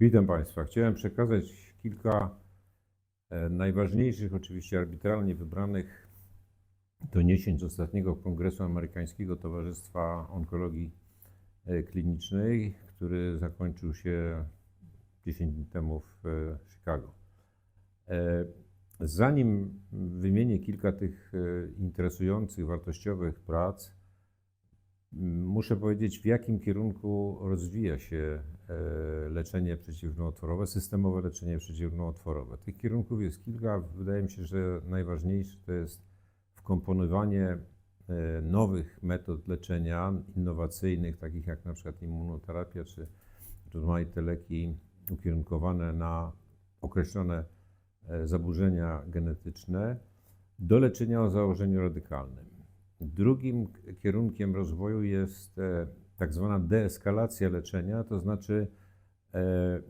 Witam Państwa. Chciałem przekazać kilka e, najważniejszych, oczywiście arbitralnie wybranych doniesień z ostatniego Kongresu Amerykańskiego Towarzystwa Onkologii e, Klinicznej, który zakończył się 10 dni temu w e, Chicago. Zanim wymienię kilka tych interesujących, wartościowych prac, muszę powiedzieć, w jakim kierunku rozwija się e, leczenie przeciwnowotworowe, systemowe leczenie przeciwnowotworowe. Tych kierunków jest kilka. Wydaje mi się, że najważniejszy to jest wkomponowanie e, nowych metod leczenia, innowacyjnych, takich jak na przykład immunoterapia czy rozmaite leki ukierunkowane na określone e, zaburzenia genetyczne do leczenia o założeniu radykalnym. Drugim kierunkiem rozwoju jest e, tak zwana deeskalacja leczenia, to znaczy e,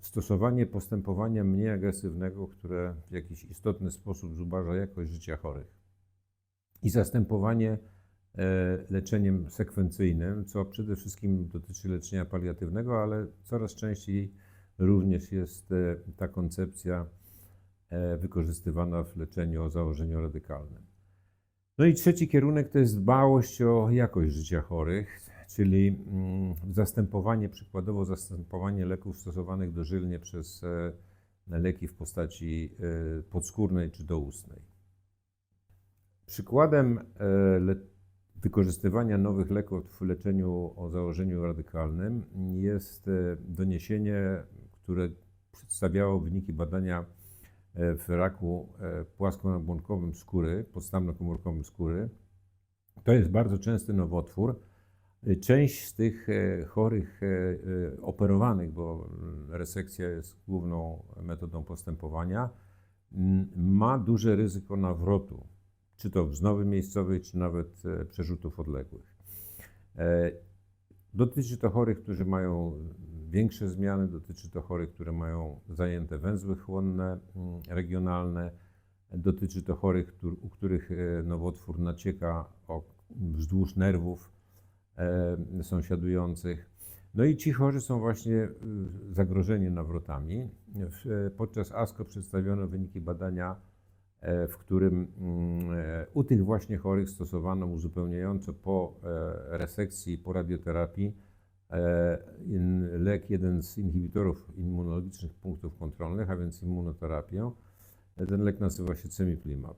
stosowanie postępowania mniej agresywnego, które w jakiś istotny sposób zubaża jakość życia chorych i zastępowanie e, leczeniem sekwencyjnym, co przede wszystkim dotyczy leczenia paliatywnego, ale coraz częściej również jest ta koncepcja wykorzystywana w leczeniu o założeniu radykalnym. No i trzeci kierunek to jest dbałość o jakość życia chorych, czyli mm, zastępowanie, przykładowo zastępowanie leków stosowanych dożylnie przez e, leki w postaci e, podskórnej czy doustnej. Przykładem e, wykorzystywania nowych leków w leczeniu o założeniu radykalnym jest doniesienie, które przedstawiało wyniki badania w raku e, płaskonabłonkowym skóry, podstawnokomórkowym skóry. To jest bardzo częsty nowotwór. E, Część z tych e, chorych e, e, operowanych, bo mm, resekcja jest główną metodą postępowania, m, ma duże ryzyko nawrotu, czy to wznowy miejscowej, czy nawet e, przerzutów odległych. E, Dotyczy to chorych, którzy mają większe zmiany, dotyczy to chorych, które mają zajęte węzły chłonne mm, regionalne, dotyczy to chorych, u których e, nowotwór nacieka wzdłuż nerwów e, sąsiadujących. No i ci chorzy są właśnie y, zagrożeni nawrotami. E, Podczas ASCO przedstawiono wyniki badania e, w którym mm, e, u tych właśnie chorych stosowano uzupełniająco po e, resekcji, po radioterapii e, lek, jeden z inhibitorów immunologicznych punktów kontrolnych, a więc immunoterapię. Ten lek nazywa się Cemiplimab.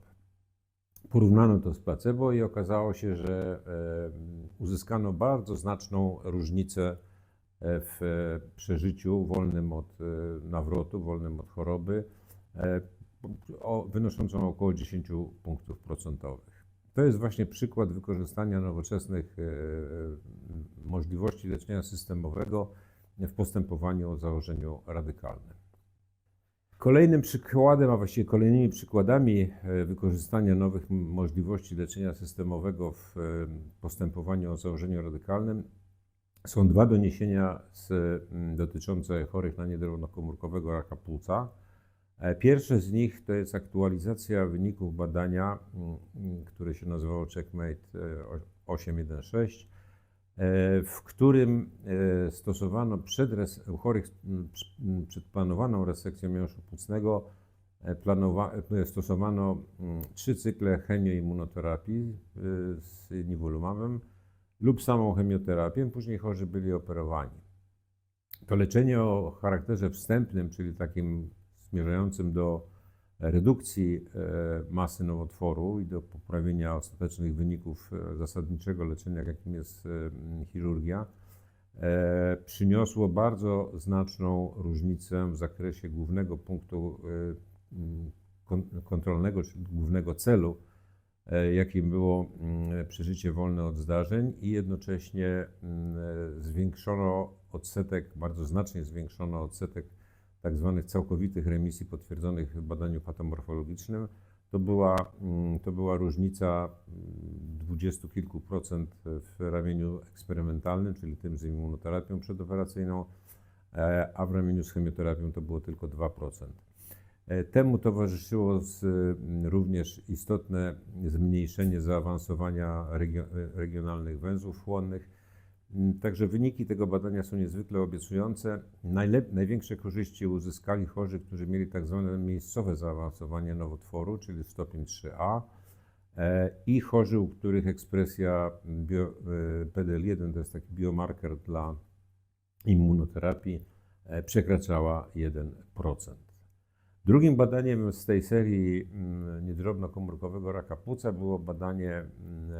Porównano to z placebo i okazało się, że e, uzyskano bardzo znaczną różnicę e, w e, przeżyciu wolnym od e, nawrotu, wolnym od choroby, e, o, wynoszącą około 10 punktów procentowych. To jest właśnie przykład wykorzystania nowoczesnych e, e, możliwości leczenia systemowego w postępowaniu o założeniu radykalnym. Kolejnym przykładem, a właściwie kolejnymi przykładami e, wykorzystania nowych możliwości leczenia systemowego w postępowaniu o założeniu radykalnym są dwa doniesienia z, dotyczące chorych na niedrobnokomórkowego raka płuca. E, Pierwsze z nich to jest aktualizacja wyników badania, mm, mm, które się nazywało Checkmate e, o- 816, e, w którym e, stosowano przed u chorych przed planowaną resekcją miąższu płucnego e, e, stosowano mm, trzy cykle chemioimmunoterapii e, z nivolumabem lub samą chemioterapię, później chorzy byli operowani. To leczenie o charakterze wstępnym, czyli takim zmierzającym do redukcji e, masy nowotworu i do poprawienia ostatecznych wyników e, zasadniczego leczenia, jakim jest e, chirurgia, przyniosło bardzo znaczną różnicę w zakresie głównego punktu kontrolnego, czy głównego celu, jakim było przeżycie wolne od zdarzeń i jednocześnie zwiększono odsetek, bardzo znacznie zwiększono odsetek tak zwanych całkowitych remisji potwierdzonych w badaniu patomorfologicznym. To była, mm, to była różnica mm, dwudziestu kilku procent w ramieniu eksperymentalnym, czyli tym z immunoterapią przedoperacyjną, e, a w ramieniu z chemioterapią to było tylko 2%. E, Temu towarzyszyło z, mm, również istotne zmniejszenie zaawansowania regio, regionalnych węzłów chłonnych. Mm, Także wyniki tego badania są niezwykle obiecujące. Najlep- największe korzyści uzyskali chorzy, którzy mieli tak zwane miejscowe zaawansowanie nowotworu, czyli stopień 3A e, i chorzy, u których ekspresja e, PDL1, to jest taki biomarker dla immunoterapii, e, przekraczała 1%. Drugim badaniem z tej serii mm, niedrobnokomórkowego raka płuca było badanie, mm,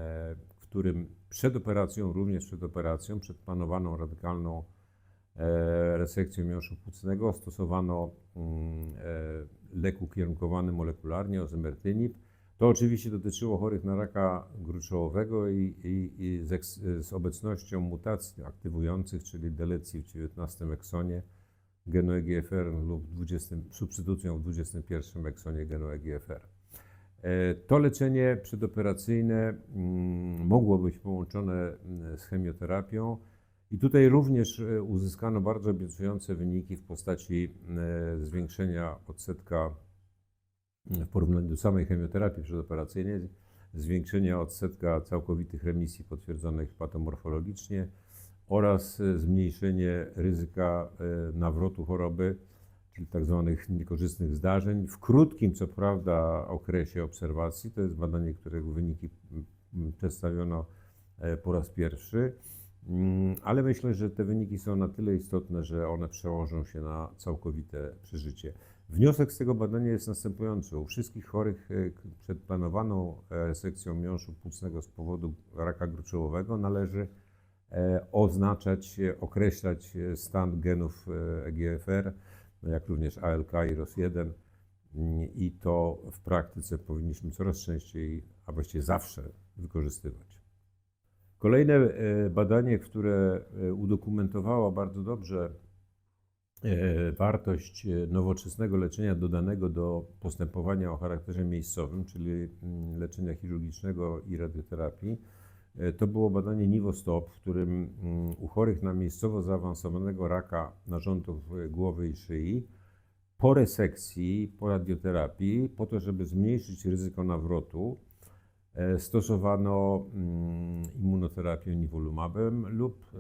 którym przed operacją, również przed operacją, przed planowaną radykalną e, resekcją miąższu płucnego stosowano mm, e, lek ukierunkowany molekularnie, ozymertynib. To oczywiście dotyczyło chorych na raka gruczołowego i, i, i z, z obecnością mutacji aktywujących, czyli delecji w 19 eksonie genu EGFR lub 20, substytucją w 21 eksonie genu EGFR. E, To leczenie przedoperacyjne mm, mogło być połączone mm, z chemioterapią. I tutaj również e, uzyskano bardzo obiecujące wyniki w postaci e, zwiększenia odsetka w porównaniu do samej chemioterapii przedoperacyjnej, zwiększenia odsetka całkowitych remisji potwierdzonych patomorfologicznie oraz zmniejszenie ryzyka nawrotu choroby, czyli tak zwanych niekorzystnych zdarzeń. W krótkim, co prawda, okresie obserwacji, to jest badanie, którego wyniki przedstawiono e, po raz pierwszy, Mm, ale myślę, że te wyniki są na tyle istotne, że one przełożą się na całkowite przeżycie. Wniosek z tego badania jest następujący. U wszystkich chorych e, przed planowaną e, resekcją miąższu płucnego z powodu raka gruczołowego należy oznaczać, określać stan genów EGFR, jak również ALK i ROS1 Mm, i to w praktyce powinniśmy coraz częściej, a właściwie zawsze wykorzystywać. Kolejne e, badanie, które e, udokumentowało bardzo dobrze e, wartość nowoczesnego leczenia dodanego do postępowania o charakterze miejscowym, czyli mm, leczenia chirurgicznego i radioterapii, to było badanie NIVOSTOP, w którym mm, u chorych na miejscowo zaawansowanego raka narządów e, głowy i szyi po resekcji, po radioterapii, po to, żeby zmniejszyć ryzyko nawrotu, e, stosowano mm, immunoterapię nivolumabem lub e,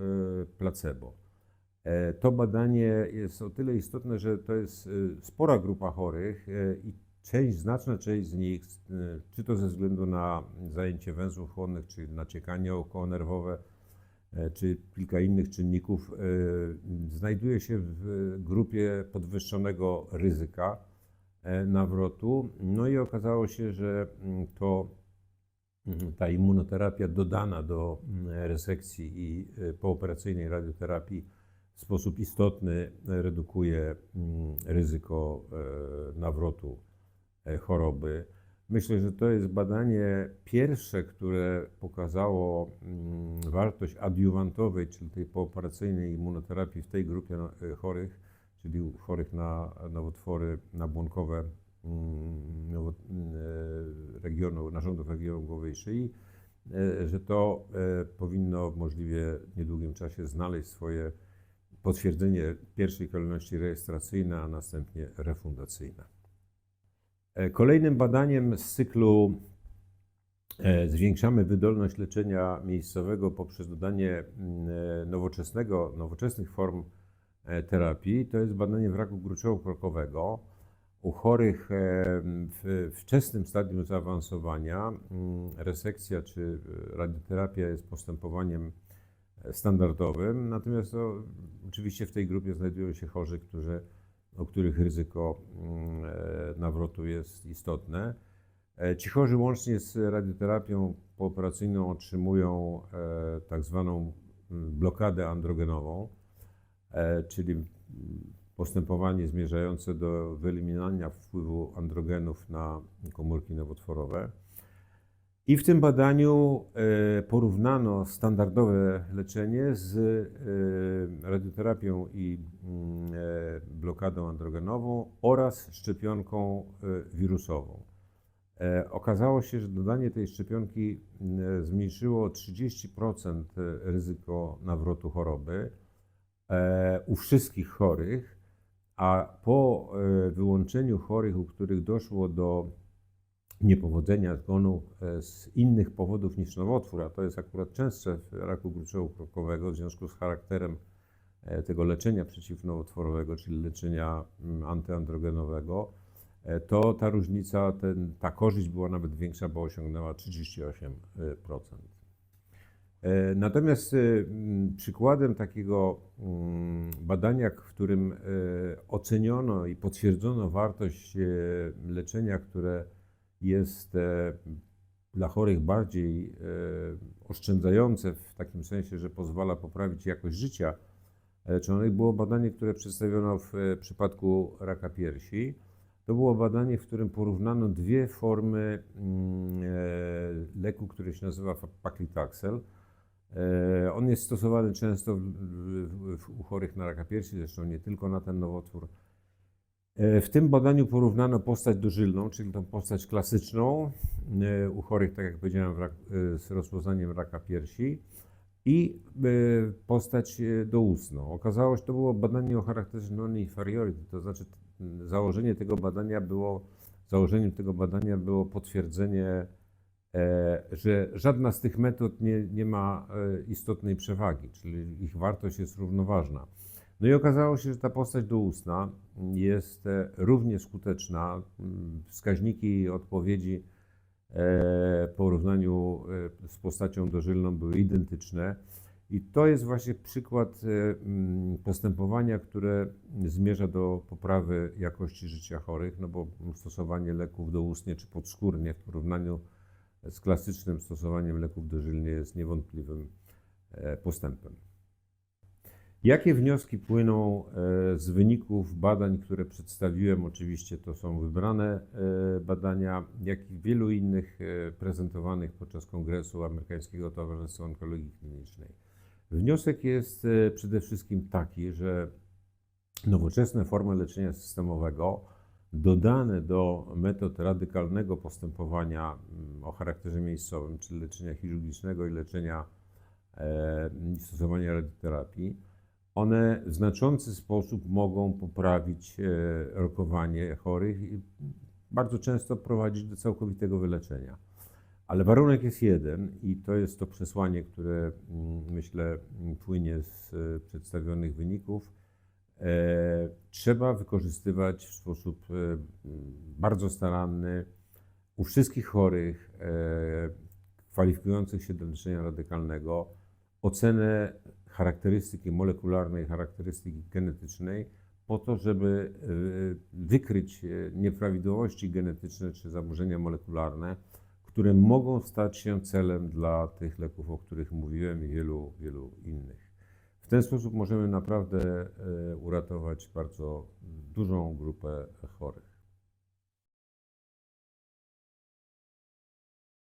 placebo. E, To badanie jest o tyle istotne, że to jest e, spora grupa chorych e, i część, znaczna część z nich, e, czy to ze względu na zajęcie węzłów chłonnych, czy naciekanie okołonerwowe, e, czy kilka innych czynników, e, znajduje się w grupie podwyższonego ryzyka e, nawrotu. No i okazało się, że mm, to mm, ta immunoterapia dodana do mm, resekcji i pooperacyjnej radioterapii w sposób istotny redukuje ryzyko nawrotu choroby. Myślę, że to jest badanie pierwsze, które pokazało mm, wartość adiuwantowej, czyli tej pooperacyjnej immunoterapii w tej grupie no, e, chorych, czyli chorych na nowotwory nabłonkowe mm, mm, e, regionu, narządów regionu głowy i szyi, e, że to e, powinno w możliwie niedługim czasie znaleźć swoje potwierdzenie w pierwszej kolejności rejestracyjne, a następnie refundacyjne. E, Kolejnym badaniem z cyklu e, Zwiększamy wydolność leczenia miejscowego poprzez dodanie mm, e, nowoczesnego, nowoczesnych form terapii. To jest badanie wraku gruczowo-krokowego. U chorych w wczesnym stadium zaawansowania mm, resekcja czy radioterapia jest postępowaniem standardowym, natomiast to, oczywiście w tej grupie znajdują się chorzy, którzy, u których ryzyko mm, e, nawrotu jest istotne. E, Ci chorzy łącznie z radioterapią pooperacyjną otrzymują e, tak zwaną mm, blokadę androgenową, czyli mm, postępowanie zmierzające do wyeliminowania wpływu androgenów na komórki nowotworowe. I w tym badaniu e, porównano standardowe leczenie z e, radioterapią i mm, e, blokadą androgenową oraz szczepionką wirusową. Okazało się, że dodanie tej szczepionki zmniejszyło o 30% ryzyko nawrotu choroby u wszystkich chorych, a po wyłączeniu chorych, u których doszło do niepowodzenia, zgonu e, z innych powodów niż nowotwór, a to jest akurat częstsze w raku gruczołu krokowego w związku z charakterem e, tego leczenia przeciwnowotworowego, czyli leczenia mm, antyandrogenowego, e, to ta różnica, ten, ta korzyść była nawet większa, bo osiągnęła 38%. E, Natomiast e, m, przykładem takiego mm, badania, w którym oceniono i potwierdzono wartość leczenia, które jest e, dla chorych bardziej e, oszczędzające, w takim sensie, że pozwala poprawić jakość życia leczonych, było badanie, które przedstawiono w e, przypadku raka piersi. To było badanie, w którym porównano dwie formy mm, leku, który się nazywa paclitaxel. On jest stosowany często u chorych na raka piersi, zresztą nie tylko na ten nowotwór. E, W tym badaniu porównano postać dożylną, czyli tą postać klasyczną e, u chorych, tak jak powiedziałem, e, z rozpoznaniem raka piersi i postać doustną. Okazało się, to było badanie o charakterze non-inferiority, to znaczy m, założenie tego badania było, założeniem tego badania było potwierdzenie, że żadna z tych metod nie, nie ma istotnej przewagi, czyli ich wartość jest równoważna. No i okazało się, że ta postać doustna jest e, równie skuteczna. Mm, Wskaźniki odpowiedzi e, w porównaniu e, z postacią dożylną były identyczne. I to jest właśnie przykład mm, postępowania, które zmierza do poprawy jakości życia chorych, no bo stosowanie leków doustnie czy podskórnie w porównaniu z klasycznym stosowaniem leków dożylnie jest niewątpliwym postępem. Jakie wnioski płyną e, z wyników badań, które przedstawiłem? Oczywiście to są wybrane e, badania, jak i wielu innych e, prezentowanych podczas Kongresu Amerykańskiego Towarzystwa Onkologii Klinicznej. Wniosek jest przede wszystkim taki, że nowoczesne formy leczenia systemowego dodane do metod radykalnego postępowania mm, o charakterze miejscowym, czyli leczenia chirurgicznego i leczenia stosowania radioterapii, one w znaczący sposób mogą poprawić e, rokowanie chorych i bardzo często prowadzić do całkowitego wyleczenia. Ale warunek jest jeden i to jest to przesłanie, które mm, myślę m, płynie z e, przedstawionych wyników. E, Trzeba wykorzystywać w sposób bardzo staranny u wszystkich chorych kwalifikujących się do leczenia radykalnego ocenę charakterystyki molekularnej, charakterystyki genetycznej, po to, żeby e, wykryć e, nieprawidłowości genetyczne czy zaburzenia molekularne, które mogą stać się celem dla tych leków, o których mówiłem i wielu, wielu innych. W ten sposób możemy naprawdę e, uratować bardzo dużą grupę chorych.